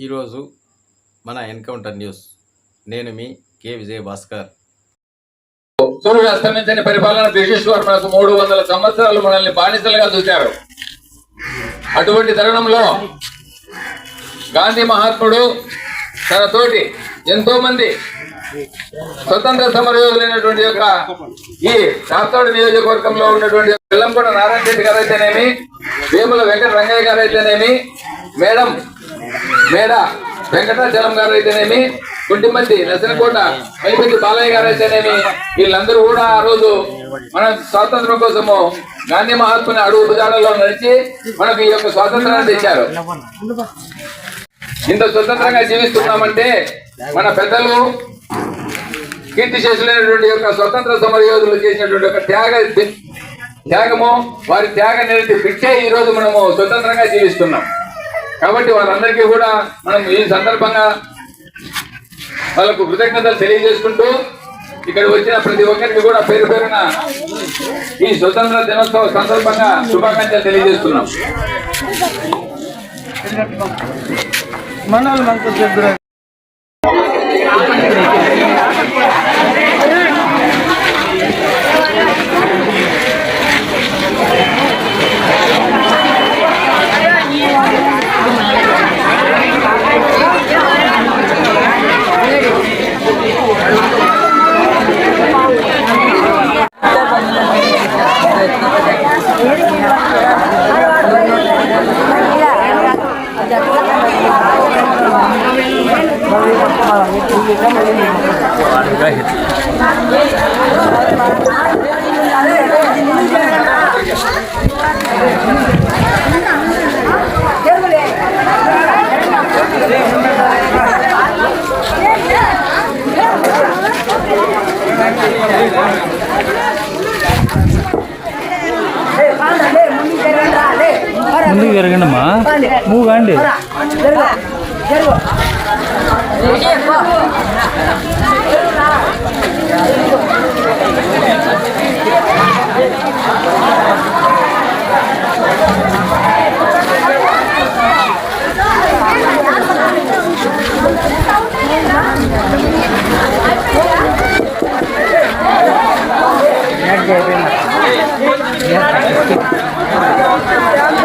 ఈరోజు మన encounter news. నేను మీ కె. విజయ భాస్కర్ సూర్యుడు అస్తమించని పరిపాలన బ్రిటిష్ వారు మనకు మూడు వందల సంవత్సరాలు మనల్ని బానిసలుగా చూశారు. అటువంటి తరుణంలో గాంధీ మహాత్ముడు తనతోటి ఎంతో మంది స్వతంత్ర సమరయోధులైనటువంటి యొక్క ఈ రాప్తాడు నియోజకవర్గంలో ఉన్నటువంటి వెల్లంకొండ నారాయణ రెడ్డి గారు అయితేనేమి వేముల వెంకట రంగయ్య గారు అయితేనేమి మేడం మేడ వెంకటాచలం గారు అయితేనేమి కుంటిమంది నసనకోట మైపతి బాలయ్య గారు అయితేనేమి వీళ్ళందరూ కూడా ఆ రోజు మన స్వాతంత్రం కోసము గాంధీ మహాత్ముని అడుగు భుజాలలో నడిచి మనకు ఈ యొక్క స్వాతంత్రాన్ని తెచ్చారు. ఇంత స్వతంత్రంగా జీవిస్తున్నామంటే మన పెద్దలు కీర్తి చేసినటువంటి యొక్క స్వతంత్ర సమర యోధులు చేసినటువంటి యొక్క త్యాగ త్యాగము వారి త్యాగ నిరతి పిచ్చే ఈ రోజు మనము స్వతంత్రంగా జీవిస్తున్నాం. కాబట్టి వారందరికీ కూడా మనం ఈ సందర్భంగా వాళ్ళకు కృతజ్ఞతలు తెలియజేసుకుంటూ ఇక్కడ వచ్చిన ప్రతి ఒక్కరికి కూడా పేరు పేరున ఈ స్వతంత్ర దినోత్సవ సందర్భంగా శుభాకాంక్షలు తెలియజేస్తున్నాం. Thank you. మనల్ని జరగండమ్మా మూవ్ కాండి Yeah, yeah, yeah.